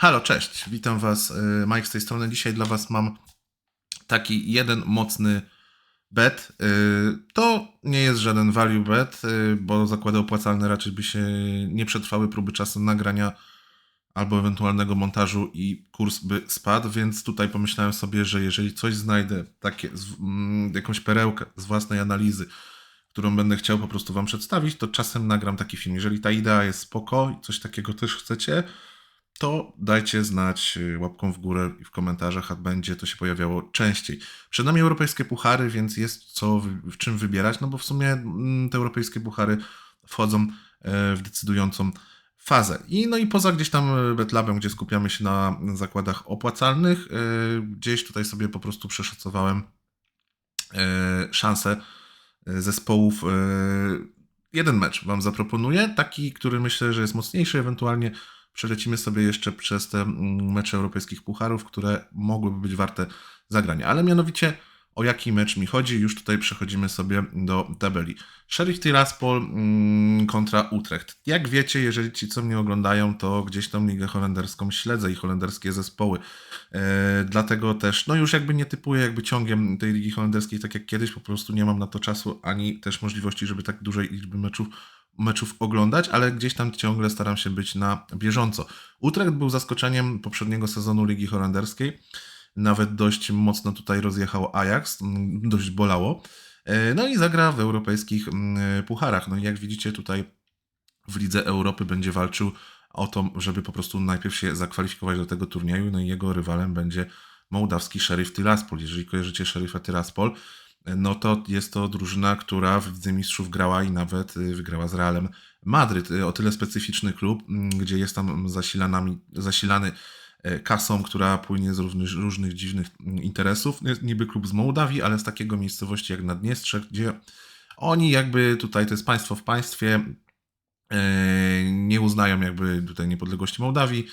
Halo, cześć, witam Was, y, Mike z tej strony. Dzisiaj dla Was mam taki jeden mocny bet. Y, To nie jest żaden value bet, y, bo zakłady opłacalne raczej by się nie przetrwały próby czasem nagrania albo ewentualnego montażu i kurs by spadł, więc tutaj pomyślałem sobie, że jeżeli coś znajdę, takie, mm, jakąś perełkę z własnej analizy, którą będę chciał po prostu Wam przedstawić, to czasem nagram taki film. Jeżeli ta idea jest spoko i coś takiego też chcecie, to dajcie znać y, łapką w górę i w komentarzach, a będzie to się pojawiało częściej. Przed nami europejskie puchary, więc jest co w czym wybierać, no bo w sumie mm, te europejskie puchary wchodzą e, w decydującą fazę. I no i poza gdzieś tam e, Betlabem, gdzie skupiamy się na zakładach opłacalnych, e, gdzieś tutaj sobie po prostu przeszacowałem szanse zespołów. Jeden mecz Wam zaproponuję, taki, który myślę, że jest mocniejszy, ewentualnie przelecimy sobie jeszcze przez te mm, mecze europejskich pucharów, które mogłyby być warte zagrania. Ale mianowicie o jaki mecz mi chodzi? Już tutaj przechodzimy sobie do tabeli. Sheriff Tiraspol mm, kontra Utrecht. Jak wiecie, jeżeli ci co mnie oglądają, to gdzieś tą ligę holenderską śledzę i holenderskie zespoły. E, dlatego też, no już jakby nie typuję jakby ciągiem tej ligi holenderskiej, tak jak kiedyś, po prostu nie mam na to czasu, ani też możliwości, żeby tak dużej liczby meczów meczów oglądać, ale gdzieś tam ciągle staram się być na bieżąco. Utrecht był zaskoczeniem poprzedniego sezonu Ligi Holenderskiej. Nawet dość mocno tutaj rozjechał Ajax, dość bolało. E, No i zagra w europejskich mm, pucharach. No i jak widzicie tutaj w Lidze Europy będzie walczył o to, żeby po prostu najpierw się zakwalifikować do tego turnieju, no i jego rywalem będzie mołdawski Sheriff Tiraspol. Jeżeli kojarzycie Szeryfa Tiraspol, no to jest to drużyna, która w Lidze Mistrzów grała i nawet y, wygrała z Realem Madryt. Y, O tyle specyficzny klub, mm, gdzie jest tam zasilany e, kasą, która płynie z różnych, różnych dziwnych mm, interesów. Jest niby klub z Mołdawii, ale z takiego miejscowości jak Naddniestrze, gdzie oni jakby tutaj, to jest państwo w państwie, e, nie uznają jakby tutaj niepodległości Mołdawii.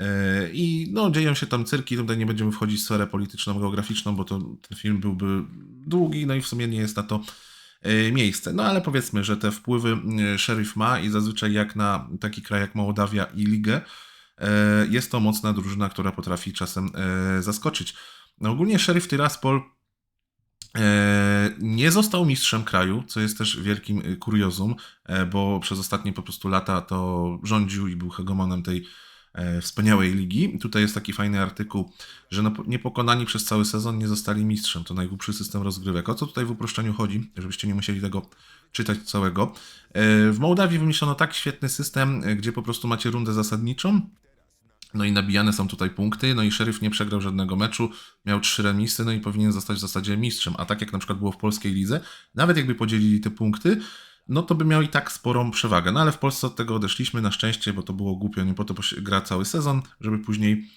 E, I no, dzieją się tam cyrki, tutaj nie będziemy wchodzić w sferę polityczną, geograficzną, bo to ten film byłby długi, no i w sumie nie jest na to e, miejsce. No ale powiedzmy, że te wpływy e, szeryf ma i zazwyczaj jak na taki kraj jak Mołdawia i Ligę, jest to mocna drużyna, która potrafi czasem zaskoczyć. No, ogólnie szeryf Tiraspol nie został mistrzem kraju, co jest też wielkim kuriozum, bo przez ostatnie po prostu lata to rządził i był hegemonem tej wspaniałej ligi. Tutaj jest taki fajny artykuł, że niepokonani przez cały sezon nie zostali mistrzem. To najgłupszy system rozgrywek. O co tutaj w uproszczeniu chodzi, żebyście nie musieli tego czytać całego. E, W Mołdawii wymyślono tak świetny system, e, gdzie po prostu macie rundę zasadniczą, no i nabijane są tutaj punkty, no i szeryf nie przegrał żadnego meczu, miał trzy remisy, no i powinien zostać w zasadzie mistrzem. A tak jak na przykład było w polskiej lidze, nawet jakby podzielili te punkty, no to by miał i tak sporą przewagę. No ale w Polsce od tego odeszliśmy na szczęście, bo to było głupio, nie po to gra cały sezon, żeby później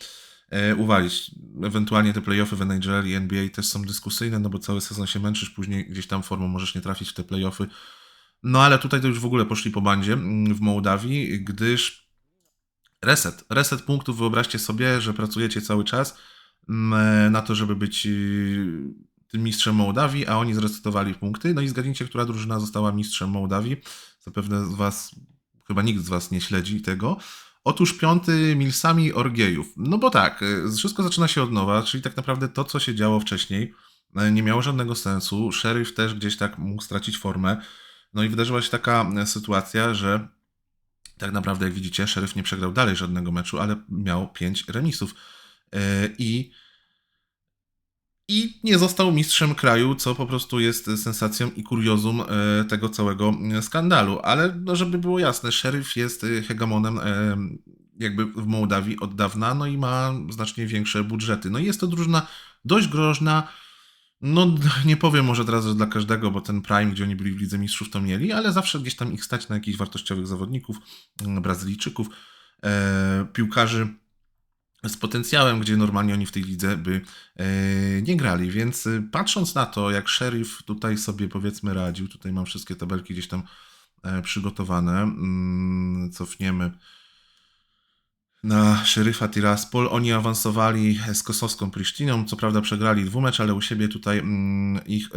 e, uwalić. Ewentualnie te playoffy w NHL i NBA też są dyskusyjne, no bo cały sezon się męczysz, później gdzieś tam formą możesz nie trafić w te playoffy. No ale tutaj to już w ogóle poszli po bandzie mm, w Mołdawii, gdyż reset, reset punktów, wyobraźcie sobie, że pracujecie cały czas mm, na to, żeby być tym mistrzem Mołdawii, a oni zresetowali punkty. No i zgadnijcie, która drużyna została mistrzem Mołdawii. Zapewne z Was, chyba nikt z Was nie śledzi tego. Otóż piąty Milsami Orgiejów. No bo tak, y, wszystko zaczyna się od nowa, czyli tak naprawdę to, co się działo wcześniej, y, nie miało żadnego sensu. Sheriff też gdzieś tak mógł stracić formę. No i wydarzyła się taka y, sytuacja, że tak naprawdę, jak widzicie, Sheriff nie przegrał dalej żadnego meczu, ale miał pięć remisów. I i nie został mistrzem kraju, co po prostu jest sensacją i kuriozum e, tego całego e, skandalu. Ale no, żeby było jasne, szeryf jest e, hegemonem jakby w Mołdawii od dawna, no i ma znacznie większe budżety. No i jest to drużyna dość groźna. No nie powiem może teraz, dla każdego, bo ten Prime, gdzie oni byli w Lidze Mistrzów, to mieli, ale zawsze gdzieś tam ich stać na jakichś wartościowych zawodników, Brazylijczyków, piłkarzy z potencjałem, gdzie normalnie oni w tej lidze by e, nie grali. Więc e, patrząc na to, jak Sheriff tutaj sobie powiedzmy radził, tutaj mam wszystkie tabelki gdzieś tam e, przygotowane, mm, cofniemy na Szeryfa Tiraspol. Oni awansowali z kosowską Prisztiną, co prawda przegrali dwumecz, ale u siebie tutaj mm, ich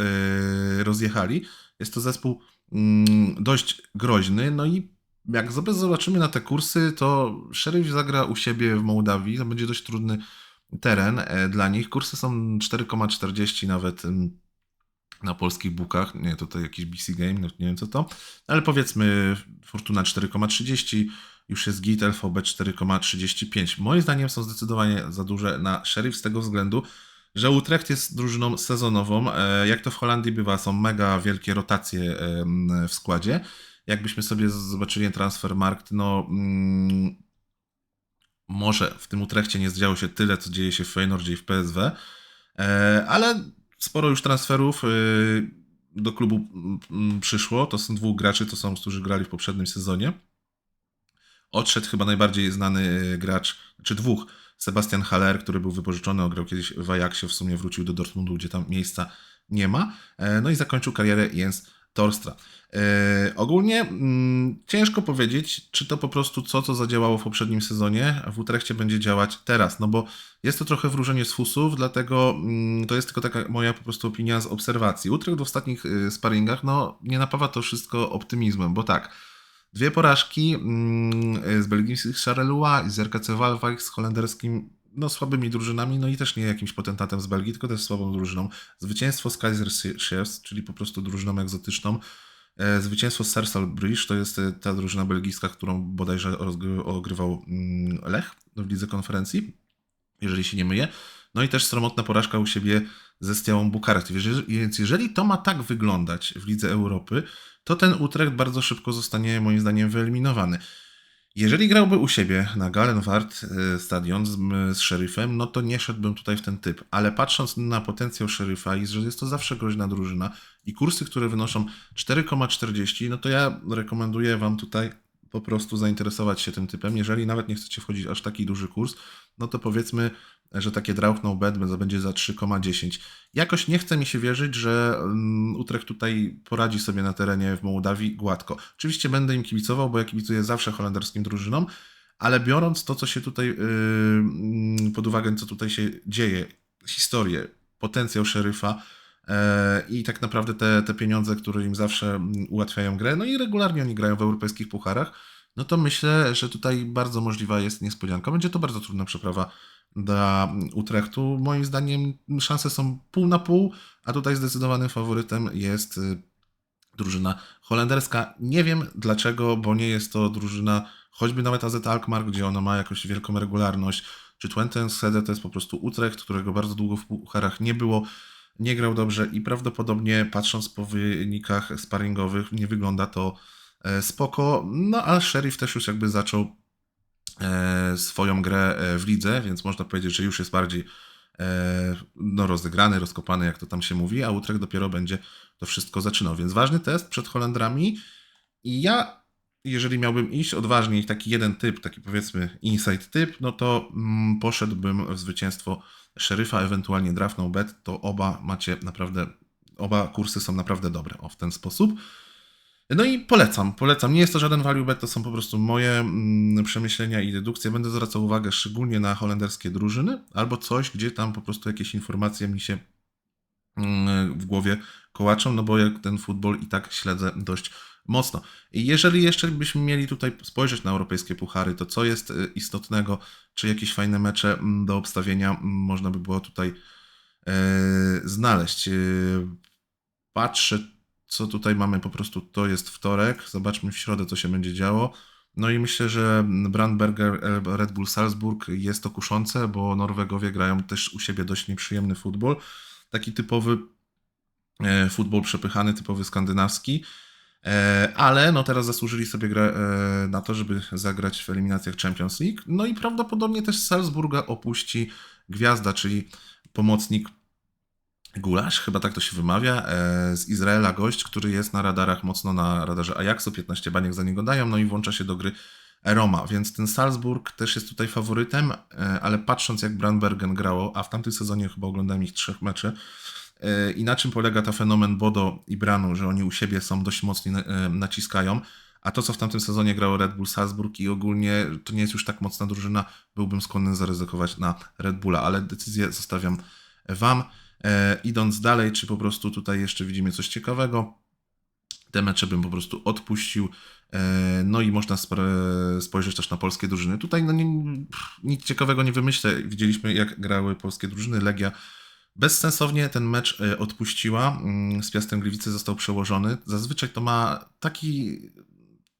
rozjechali. Jest to zespół mm, dość groźny, no i jak zobaczymy na te kursy, to Sheriff zagra u siebie w Mołdawii, to będzie dość trudny teren e, dla nich. Kursy są 4,40 nawet na polskich bookach. Nie, tutaj jakiś BC Game, no nie wiem co to, ale powiedzmy Fortuna 4,30, już jest git LVB 4,35. Moim zdaniem są zdecydowanie za duże na Sheriff z tego względu, że Utrecht jest drużyną sezonową. E, Jak to w Holandii bywa, są mega wielkie rotacje w składzie. Jakbyśmy sobie zobaczyli Transfermarkt, no mm, może w tym Utrechcie nie zdziało się tyle, co dzieje się w Feyenoordzie i w PSW, e, ale sporo już transferów y, do klubu mm, przyszło. To są dwóch graczy, to są, którzy grali w poprzednim sezonie. Odszedł chyba najbardziej znany y, gracz, czy dwóch, Sebastian Haller, który był wypożyczony, ograł kiedyś w Ajaxie, w sumie wrócił do Dortmundu, gdzie tam miejsca nie ma. E, No i zakończył karierę Jens Torstra. E, ogólnie mm, ciężko powiedzieć, czy to po prostu co, co zadziałało w poprzednim sezonie w Utrechcie będzie działać teraz, no bo jest to trochę wróżenie z fusów, dlatego mm, to jest tylko taka moja po prostu opinia z obserwacji. Utrecht w ostatnich y, sparingach, no nie napawa to wszystko optymizmem, bo tak, dwie porażki mm, z belgijskich Charleroi i z RKC Waalwijk z holenderskim no, słabymi drużynami, no i też nie jakimś potentatem z Belgii, tylko też słabą drużyną. Zwycięstwo z Kaiser Chiefs, czyli po prostu drużyną egzotyczną. E, Zwycięstwo z Sersal Bridge to jest e, ta drużyna belgijska, którą bodajże ogrywał mm, Lech w lidze konferencji, jeżeli się nie myję. No i też sromotna porażka u siebie ze Stiałą Bukarest. Więc- Więc jeżeli to ma tak wyglądać w Lidze Europy, to ten Utrecht bardzo szybko zostanie moim zdaniem wyeliminowany. Jeżeli grałby u siebie na Galenwart e, stadion z, z szeryfem, no to nie szedłbym tutaj w ten typ. Ale patrząc na potencjał szeryfa i że jest to zawsze groźna drużyna i kursy, które wynoszą 4,40, no to ja rekomenduję Wam tutaj po prostu zainteresować się tym typem. Jeżeli nawet nie chcecie wchodzić aż taki duży kurs, no to powiedzmy, że takie draft no bet będzie za 3,10. Jakoś nie chce mi się wierzyć, że mm, Utrecht tutaj poradzi sobie na terenie w Mołdawii gładko. Oczywiście będę im kibicował, bo ja kibicuję zawsze holenderskim drużynom, ale biorąc to, co się tutaj yy, pod uwagę, co tutaj się dzieje, historię, potencjał szeryfa e, i tak naprawdę te, te pieniądze, które im zawsze mm, ułatwiają grę, no i regularnie oni grają w europejskich pucharach, no to myślę, że tutaj bardzo możliwa jest niespodzianka. Będzie to bardzo trudna przeprawa dla Utrechtu. Moim zdaniem szanse są pół na pół, a tutaj zdecydowanym faworytem jest y, drużyna holenderska. Nie wiem dlaczego, bo nie jest to drużyna, choćby nawet AZ Alkmaar, gdzie ona ma jakąś wielką regularność, czy Twente Sede to jest po prostu Utrecht, którego bardzo długo w pucharach nie było, nie grał dobrze i prawdopodobnie patrząc po wynikach sparingowych nie wygląda to e, spoko. No a Sheriff też już jakby zaczął swoją grę e, w lidze, więc można powiedzieć, że już jest bardziej e, no, rozegrany, rozkopany, jak to tam się mówi, a Utrecht dopiero będzie to wszystko zaczynał. Więc ważny test przed Holendrami i ja, jeżeli miałbym iść odważnie i taki jeden typ, taki powiedzmy inside typ, no to mm, poszedłbym w zwycięstwo szeryfa, ewentualnie draft no bet, to oba macie naprawdę, oba kursy są naprawdę dobre, o w ten sposób. No i polecam, polecam. Nie jest to żaden value bet, to są po prostu moje mm, przemyślenia i dedukcje. Będę zwracał uwagę szczególnie na holenderskie drużyny, albo coś, gdzie tam po prostu jakieś informacje mi się mm, w głowie kołaczą, no bo jak ten futbol i tak śledzę dość mocno. I jeżeli jeszcze byśmy mieli tutaj spojrzeć na europejskie puchary, to co jest y, istotnego, czy jakieś fajne mecze mm, do obstawienia mm, można by było tutaj e, znaleźć. Y, Patrzę, co tutaj mamy po prostu, to jest wtorek, zobaczmy w środę, co się będzie działo. No i myślę, że Brandberger e, Red Bull Salzburg jest to kuszące, bo Norwegowie grają też u siebie dość nieprzyjemny futbol. Taki typowy e, futbol przepychany, typowy skandynawski. E, Ale no teraz zasłużyli sobie na to, żeby zagrać w eliminacjach Champions League. No i prawdopodobnie też Salzburga opuści Gwiazda, czyli pomocnik Gulasz, chyba tak to się wymawia, e, z Izraela gość, który jest na radarach mocno na radarze Ajaxu, 15 baniek za niego dają, no i włącza się do gry Roma, więc ten Salzburg też jest tutaj faworytem, e, ale patrząc jak Brandbergen grało, a w tamtym sezonie chyba oglądałem ich trzech meczy, e, i na czym polega ta fenomen Bodo i Branu, że oni u siebie są dość mocno e, naciskają, a to co w tamtym sezonie grało Red Bull Salzburg i ogólnie to nie jest już tak mocna drużyna, byłbym skłonny zaryzykować na Red Bulla, ale decyzję zostawiam Wam. E, idąc dalej, czy po prostu tutaj jeszcze widzimy coś ciekawego. te mecze bym po prostu odpuścił. E, No i można spojrzeć też na polskie drużyny. Tutaj no nie, pff, nic ciekawego nie wymyślę. Widzieliśmy, jak grały polskie drużyny. Legia bezsensownie ten mecz e, odpuściła. Mm, Z Piastem Gliwice został przełożony. Zazwyczaj to ma taki,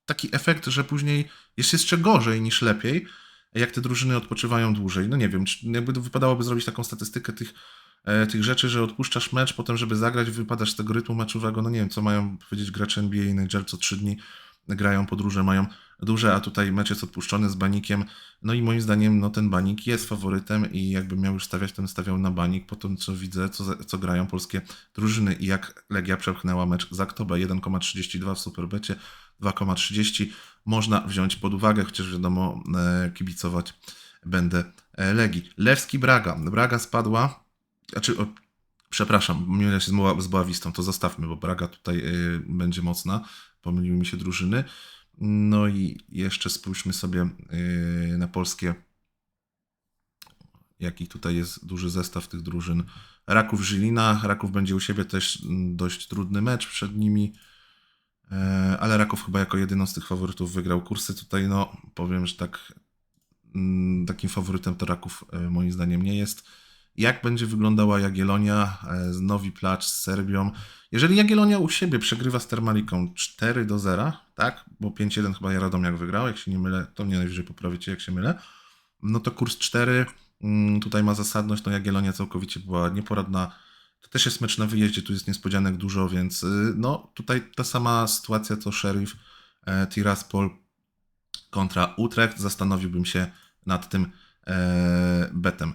taki efekt, że później jest jeszcze gorzej niż lepiej, jak te drużyny odpoczywają dłużej. No nie wiem, czy jakby wypadałoby zrobić taką statystykę tych, tych rzeczy, że odpuszczasz mecz, potem żeby zagrać, wypadasz z tego rytmu meczowego. No nie wiem, co mają powiedzieć gracze NBA i NHL co trzy dni grają podróże, mają duże, a tutaj mecz jest odpuszczony z Banikiem. No i moim zdaniem no, ten Banik jest faworytem i jakbym miał już stawiać, to bym stawiał na Banik po tym, co widzę, co, co grają polskie drużyny i jak Legia przepchnęła mecz z Aktobę 1,32 w Superbecie, 2,30 można wziąć pod uwagę, chociaż wiadomo, e, kibicować będę e, Legii. Lewski Braga. Braga spadła, znaczy, o, przepraszam, myliłem się z, Moła- z to zostawmy, bo Braga tutaj e, będzie mocna, pomyliły mi się drużyny. No i jeszcze spójrzmy sobie yy, na polskie, jaki tutaj jest duży zestaw tych drużyn. Raków Żylina, Raków będzie u siebie też mm, dość trudny mecz przed nimi, E, ale Raków chyba jako jedyną z tych faworytów wygrał kursy. Tutaj no powiem, że tak mm, takim faworytem to Raków e, moim zdaniem nie jest. Jak będzie wyglądała Jagiellonia e, z Nowi Placz z Serbią? Jeżeli Jagiellonia u siebie przegrywa z Termaliką 4 do 0, tak? Bo 5-1 chyba Radomiak wygrał, jak się nie mylę, to mnie najwyżej poprawicie, jak się mylę. No to kurs 4 mm, tutaj ma zasadność, no Jagiellonia całkowicie była nieporadna. To też jest mecz na wyjeździe, tu jest niespodzianek dużo, więc y, no tutaj ta sama sytuacja co Sheriff e, Tiraspol kontra Utrecht. Zastanowiłbym się nad tym e, betem.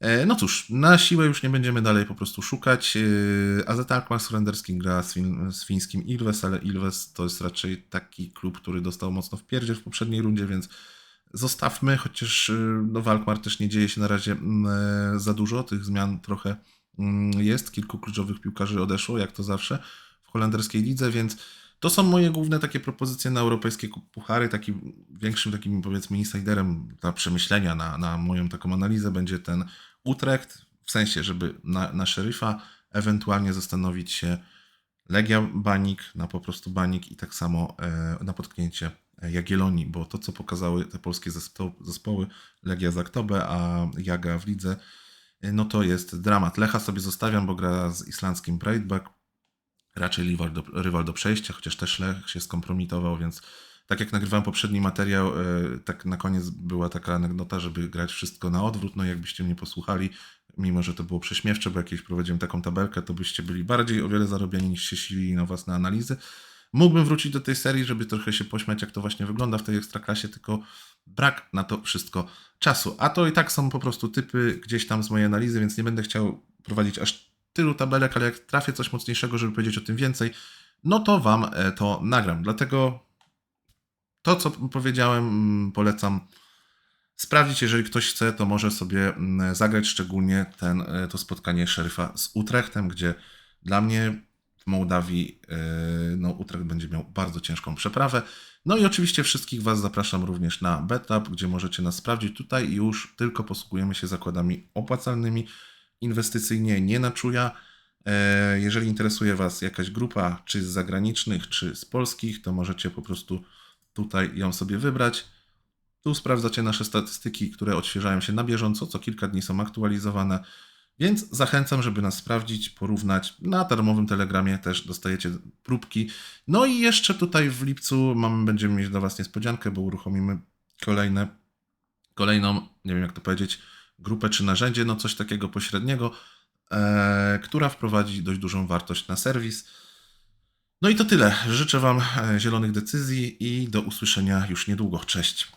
E, No cóż, na siłę już nie będziemy dalej po prostu szukać. E, AZ Alkmaar Surenderski gra z, fin, z fińskim Ilves, ale Ilves to jest raczej taki klub, który dostał mocno w pierdziel w poprzedniej rundzie, więc zostawmy, chociaż e, no, w też nie dzieje się na razie mm, za dużo, tych zmian trochę mm, jest, kilku kluczowych piłkarzy odeszło, jak to zawsze w holenderskiej lidze, więc to są moje główne takie propozycje na europejskie puchary. Takim większym takim powiedzmy insiderem dla przemyślenia na, na moją taką analizę będzie ten Utrecht, w sensie, żeby na, na szeryfa ewentualnie zastanowić się Legia Banik na po prostu Banik i tak samo e, na potknięcie Jagiellonii, bo to co pokazały te polskie zespo- zespoły, Legia z a Jaga w lidze, e, no to jest dramat. Lecha sobie zostawiam, bo gra z islandzkim Breidbach, raczej rywal do, rywal do przejścia, chociaż też Lech się skompromitował, więc tak jak nagrywałem poprzedni materiał, e, tak na koniec była taka anegdota, żeby grać wszystko na odwrót, no jakbyście mnie posłuchali, mimo że to było prześmiewcze, bo jakieś prowadziłem taką tabelkę, to byście byli bardziej o wiele zarobieni niż się silili na własne analizy. Mógłbym wrócić do tej serii, żeby trochę się pośmiać, jak to właśnie wygląda w tej ekstraklasie, tylko brak na to wszystko czasu. A to i tak są po prostu typy gdzieś tam z mojej analizy, więc nie będę chciał prowadzić aż tylu tabelek, ale jak trafię coś mocniejszego, żeby powiedzieć o tym więcej, no to Wam e, to nagram. Dlatego to, co powiedziałem, mm, polecam sprawdzić. Jeżeli ktoś chce, to może sobie mm, zagrać szczególnie ten, e, to spotkanie szeryfa z Utrechtem, gdzie dla mnie w Mołdawii e, no, Utrecht będzie miał bardzo ciężką przeprawę. No i oczywiście wszystkich Was zapraszam również na BetUp, gdzie możecie nas sprawdzić. Tutaj już tylko posługujemy się zakładami opłacalnymi, inwestycyjnie, nie na czuja. E, Jeżeli interesuje Was jakaś grupa, czy z zagranicznych, czy z polskich, to możecie po prostu tutaj ją sobie wybrać. Tu sprawdzacie nasze statystyki, które odświeżają się na bieżąco, co kilka dni są aktualizowane. Więc zachęcam, żeby nas sprawdzić, porównać. Na darmowym telegramie też dostajecie próbki. No i jeszcze tutaj w lipcu będziemy mieć dla Was niespodziankę, bo uruchomimy kolejne, kolejną, nie wiem jak to powiedzieć, grupę czy narzędzie, no coś takiego pośredniego, e, która wprowadzi dość dużą wartość na serwis. No i to tyle. Życzę Wam e, zielonych decyzji i do usłyszenia już niedługo. Cześć.